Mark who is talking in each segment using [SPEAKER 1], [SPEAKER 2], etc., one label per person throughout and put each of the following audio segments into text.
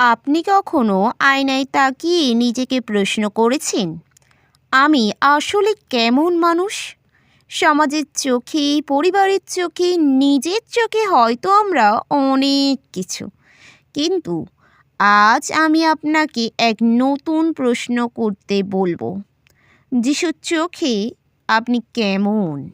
[SPEAKER 1] আপনি কখনো আয়নায় তাকিয়ে নিজেকে প্রশ্ন করেছেন, আমি আসলে কেমন মানুষ? সমাজের চোখে, পরিবারের চোখে, নিজের চোখে হয়তো আমরা অনেক কিছু। কিন্তু আজ আমি আপনাকে এক নতুন প্রশ্ন করতে বলব যিশুর চোখে আপনি কেমন?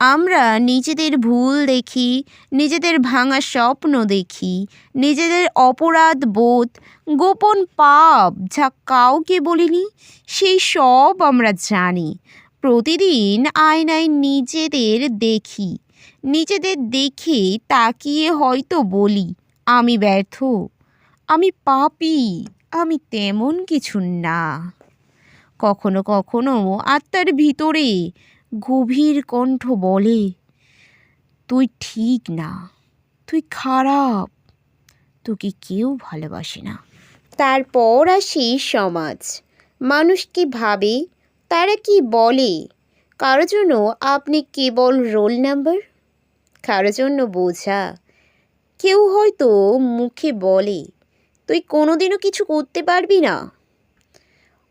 [SPEAKER 1] আমরা নিজেদের ভুল দেখি, নিজেদের ভাঙা স্বপ্ন দেখি, নিজেদের অপরাধ বোধ, গোপন পাপ যা কাউকে বলিনি, সেই সব আমরা জানি। প্রতিদিন আয়নায় নিজেদের দেখি, নিজেদের দেখে তাকিয়ে হয়তো বলি, আমি ব্যর্থ, আমি পাপি, আমি তেমন কিছু না। কখনো কখনো আত্মার ভিতরে গভীর কণ্ঠ বলে, তুই ঠিক না, তুই খারাপ, তোকে কেউ ভালোবাসে না। তারপর আসি সমাজ। মানুষ কি ভাবে, তারা কি বলে? কারও জন্য আপনি কেবল রোল নাম্বার? কারও জন্য বোঝা? কেউ হয়তো মুখে বলে, তুই কোনোদিনও কিছু করতে পারবি না।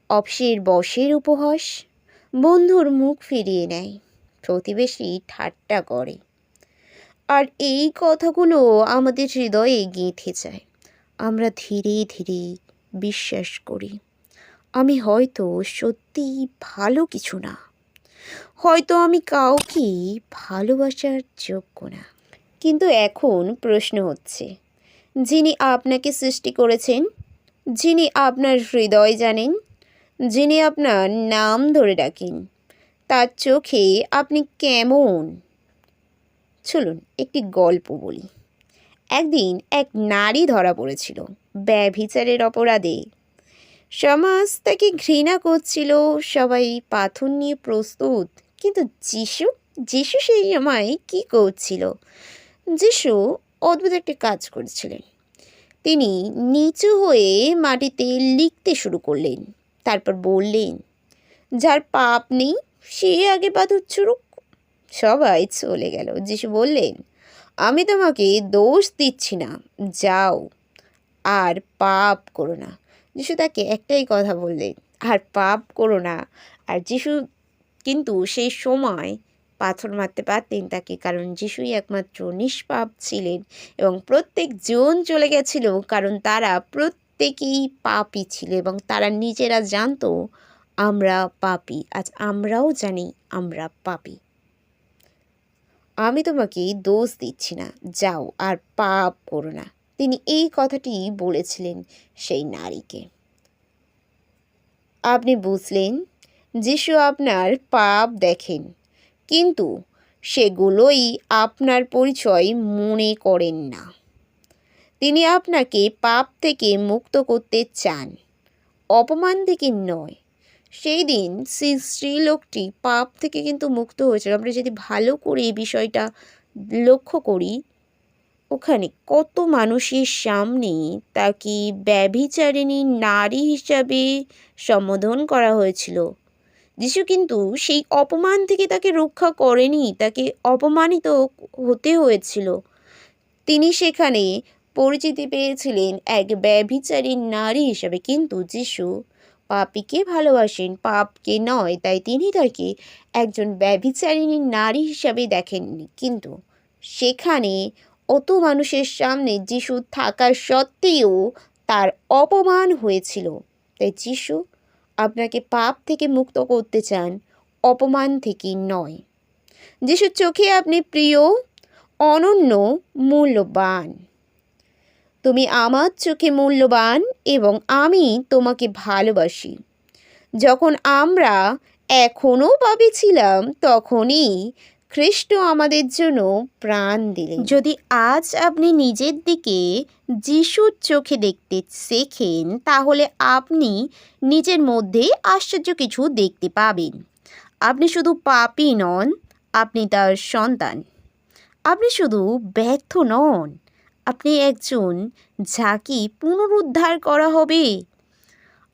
[SPEAKER 1] অফিসের বসের উপহাস? বন্ধুর মুখ ফিরিয়ে নেয়। প্রতিবেশী ঠাট্টা করে। আর এই কথাগুলো আমাদের হৃদয়ে গেঁথে যায় আমরা ধীরে ধীরে বিশ্বাস করি। আমি হয়তো সত্যিই ভালো কিছু না। হয়তো আমি কাউকে ভালোবাসার যোগ্য না। কিন্তু এখন প্রশ্ন হচ্ছে, যিনি আপনাকে সৃষ্টি করেছেন, যিনি আপনার হৃদয় জানেন যিনি আপনার নাম ধরে ডাকেন, তার চোখে আপনি কেমন? চলুন একটি গল্প বলি। একদিন এক নারী ধরা পড়েছিল ব্যভিচারের অপরাধে। সমাজ তাকে ঘৃণা করছিল, সবাই পাথর নিয়ে প্রস্তুত, কিন্তু যিশু যিশু সেই সময় কী করছিল? যিশু অদ্ভুত একটি কাজ করেছিলেন। তিনি নিচু হয়ে মাটিতে লিখতে শুরু করলেন। তারপর বললেন, যার পাপ নেই, সে আগে পাথর ছুড়ুক। সবাই চলে গেল। যিশু বললেন, আমি তোমাকে দোষ দিচ্ছি না, যাও আর পাপ করো না। যিশু তাকে একটাই কথা বললেন, আর পাপ করো না। আর যিশু কিন্তু সেই সময় পাথর মারতে পারতেন তাকে, কারণ যিশুই একমাত্র নিষ্পাপ ছিলেন এবং প্রত্যেক জন চলে গেছিল, কারণ তারা প্রত্যেকেই পাপই ছিল এবং তারা নিজেরা জানতো, আমরা পাপি, আজ আমরাও জানি আমরা পাপি। আমি তোমাকে দোষ দিচ্ছি না, যাও আর পাপ করো না। তিনি এই কথাটি বলেছিলেন সেই নারীকে। আপনি বুঝলেন, যিশু আপনার পাপ দেখেন, কিন্তু সেগুলোই আপনার পরিচয় মনে করেন না। তিনি আপনাকে পাপ থেকে মুক্ত করতে চান। অপমান থেকে নয়। সেই দিন সেই স্ত্রীলোকটি পাপ থেকে কিন্তু মুক্ত হয়েছিল। আমরা যদি ভালো করে এই বিষয়টা লক্ষ্য করি, ওখানে কত মানুষের সামনে তাকে ব্যভিচারিণী নারী হিসাবে সম্বোধন করা হয়েছিল। যিশু কিন্তু সেই অপমান থেকে তাকে রক্ষা করেনি, তাকে অপমানিত হতে হয়েছিল। তিনি সেখানে পরিচিতি পেয়েছিলেন এক ব্যভিচারী নারী হিসাবে। কিন্তু যিশু পাপিকে ভালোবাসেন, পাপকে নয়, তাই তিনি তাকে একজন ব্যভিচারিণী নারী হিসাবে দেখেননি। কিন্তু সেখানে অত মানুষের সামনে যিশু থাকা সত্ত্বেও তার অপমান হয়েছিল। তাই যিশু আপনাকে পাপ থেকে মুক্ত করতে চান, অপমান থেকে নয়। যিশুর চোখে আপনি প্রিয়, অনন্য, মূল্যবান। তুমি আমার চোখে মূল্যবান এবং আমি তোমাকে ভালোবাসি। যখন আমরা এখনও পাপি ছিলাম, তখনই খ্রিস্ট আমাদের জন্য প্রাণ দিলেন। যদি আজ আপনি নিজের দিকে যিশুর চোখে দেখতে শেখেন, তাহলে আপনি নিজের মধ্যে আশ্চর্য কিছু দেখতে পাবেন। আপনি শুধু পাপই নন, আপনি তার সন্তান। আপনি শুধু ব্যর্থ নন। আপনি একজন যাকে পুনরুদ্ধার করা হবে।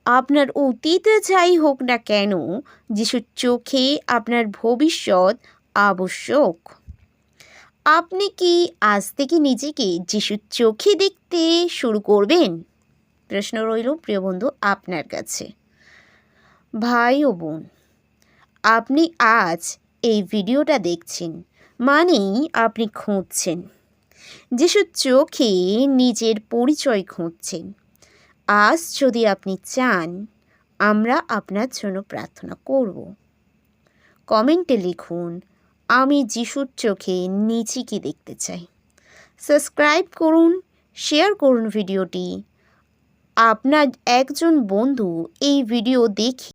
[SPEAKER 1] আপনার অতীতে যাই হোক না কেন, যিশুর চোখে আপনার ভবিষ্যৎ আবশ্যক। আপনি কি আজ থেকে নিজেকে যিশুর চোখে দেখতে শুরু করবেন? প্রশ্ন রইল প্রিয় বন্ধু, আপনার কাছে। ভাই ও বোন, আপনি আজ এই ভিডিওটা দেখছেন, মানেই আপনি খুঁজছেন। যিশুর চোখে নিজের পরিচয় খুঁজছেন আজ যদি আপনি চান, আমরা আপনার জন্য প্রার্থনা করব। কমেন্টে লিখুন, আমি যিশুর চোখে নিজেকে দেখতে চাই। সাবস্ক্রাইব করুন, শেয়ার করুন ভিডিওটি। আপনার একজন বন্ধু এই ভিডিও দেখে